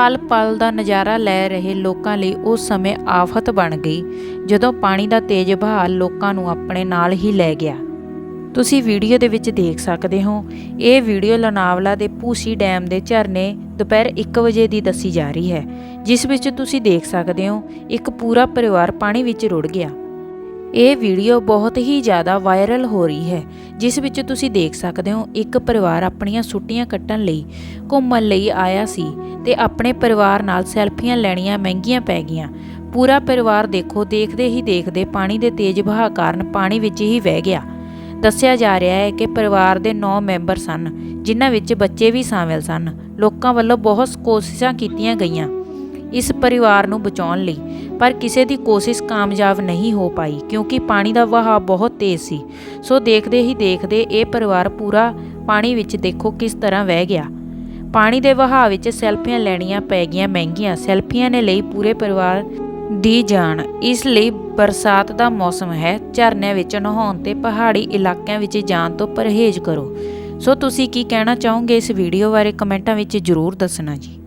ਪਲ-ਪਲ ਦਾ ਨਜ਼ਾਰਾ ਲੈ ਰਹੇ ਲੋਕਾਂ ਲਈ ਉਸ ਸਮੇਂ ਆਫਤ ਬਣ ਗਈ, ਜਦੋਂ ਪਾਣੀ ਦਾ ਤੇਜ਼ ਵਹਾਅ ਲੋਕਾਂ ਨੂੰ ਆਪਣੇ ਨਾਲ ਹੀ ਲੈ ਗਿਆ। ਤੁਸੀਂ ਵੀਡੀਓ ਦੇ ਵਿੱਚ ਦੇਖ ਸਕਦੇ ਹੋ, ਇਹ ਵੀਡੀਓ ਲਨਾਵਲਾ ਦੇ ਪੂਸੀ ਡੈਮ ਦੇ ਝਰਨੇ ਦੁਪਹਿਰ 1 ਵਜੇ ਦੀ ਦੱਸੀ ਜਾ ਰਹੀ ਹੈ, ਜਿਸ ਵਿੱਚ ਤੁਸੀਂ ਦੇਖ ਸਕਦੇ ਹੋ ਇੱਕ ਪੂਰਾ ਪਰਿਵਾਰ ਪਾਣੀ ਵਿੱਚ ਰੁੜ ਗਿਆ। ਇਹ ਵੀਡੀਓ ਬਹੁਤ ਹੀ ਜ਼ਿਆਦਾ ਵਾਇਰਲ ਹੋ ਰਹੀ ਹੈ, ਜਿਸ ਵਿੱਚ ਤੁਸੀਂ ਦੇਖ ਸਕਦੇ ਹੋ ਇੱਕ ਪਰਿਵਾਰ ਆਪਣੀਆਂ ਛੁੱਟੀਆਂ ਕੱਟਣ ਲਈ ਘੁੰਮਣ ਲਈ ਆਇਆ ਸੀ ਤੇ ਆਪਣੇ ਪਰਿਵਾਰ ਨਾਲ ਸੈਲਫੀਆਂ ਲੈਣੀਆਂ ਮਹਿੰਗੀਆਂ ਪੈ ਗਈਆਂ। ਪੂਰਾ ਪਰਿਵਾਰ ਦੇਖੋ, ਦੇਖਦੇ ਹੀ ਦੇਖਦੇ ਪਾਣੀ ਦੇ ਤੇਜ਼ ਵਹਾਅ ਕਾਰਨ ਪਾਣੀ ਵਿੱਚ ਹੀ ਵਹਿ ਗਿਆ। ਦੱਸਿਆ ਜਾ ਰਿਹਾ ਹੈ ਕਿ ਪਰਿਵਾਰ ਦੇ 9 ਮੈਂਬਰ ਸਨ, ਜਿਨ੍ਹਾਂ ਵਿੱਚ ਬੱਚੇ ਵੀ ਸ਼ਾਮਿਲ ਸਨ। ਲੋਕਾਂ ਵੱਲੋਂ ਬਹੁਤ ਕੋਸ਼ਿਸ਼ਾਂ ਕੀਤੀਆਂ ਗਈਆਂ ਇਸ ਪਰਿਵਾਰ ਨੂੰ ਬਚਾਉਣ ਲਈ, ਪਰ ਕਿਸੇ ਦੀ ਕੋਸ਼ਿਸ਼ ਕਾਮਯਾਬ ਨਹੀਂ ਹੋ ਪਾਈ ਕਿਉਂਕਿ ਪਾਣੀ ਦਾ ਵਹਾਅ ਬਹੁਤ ਤੇਜ਼ ਸੀ। ਸੋ ਦੇਖਦੇ ਹੀ ਦੇਖਦੇ ਇਹ ਪਰਿਵਾਰ ਪੂਰਾ ਪਾਣੀ ਵਿੱਚ ਦੇਖੋ ਕਿਸ ਤਰ੍ਹਾਂ ਵਹਿ ਗਿਆ। ਪਾਣੀ ਦੇ ਵਹਾਅ ਵਿੱਚ ਸੈਲਫੀਆਂ ਲੈਣੀਆਂ ਪੈ ਗਈਆਂ ਮਹਿੰਗੀਆਂ, ਸੈਲਫੀਆਂ ਨੇ ਲਈ ਪੂਰੇ ਪਰਿਵਾਰ ਦੀ ਜਾਨ। ਇਸ ਲਈ ਬਰਸਾਤ ਦਾ ਮੌਸਮ ਹੈ। ਝਰਨਿਆਂ ਵਿੱਚ ਨਹਾਉਣ ਤੇ ਪਹਾੜੀ ਇਲਾਕਿਆਂ ਵਿੱਚ ਜਾਣ ਤੋਂ ਪਰਹੇਜ਼ ਕਰੋ। ਸੋ ਤੁਸੀਂ ਕੀ ਕਹਿਣਾ ਚਾਹੋਗੇ ਇਸ ਵੀਡੀਓ ਬਾਰੇ ਕਮੈਂਟਾਂ ਵਿੱਚ ਜ਼ਰੂਰ ਦੱਸਣਾ ਜੀ।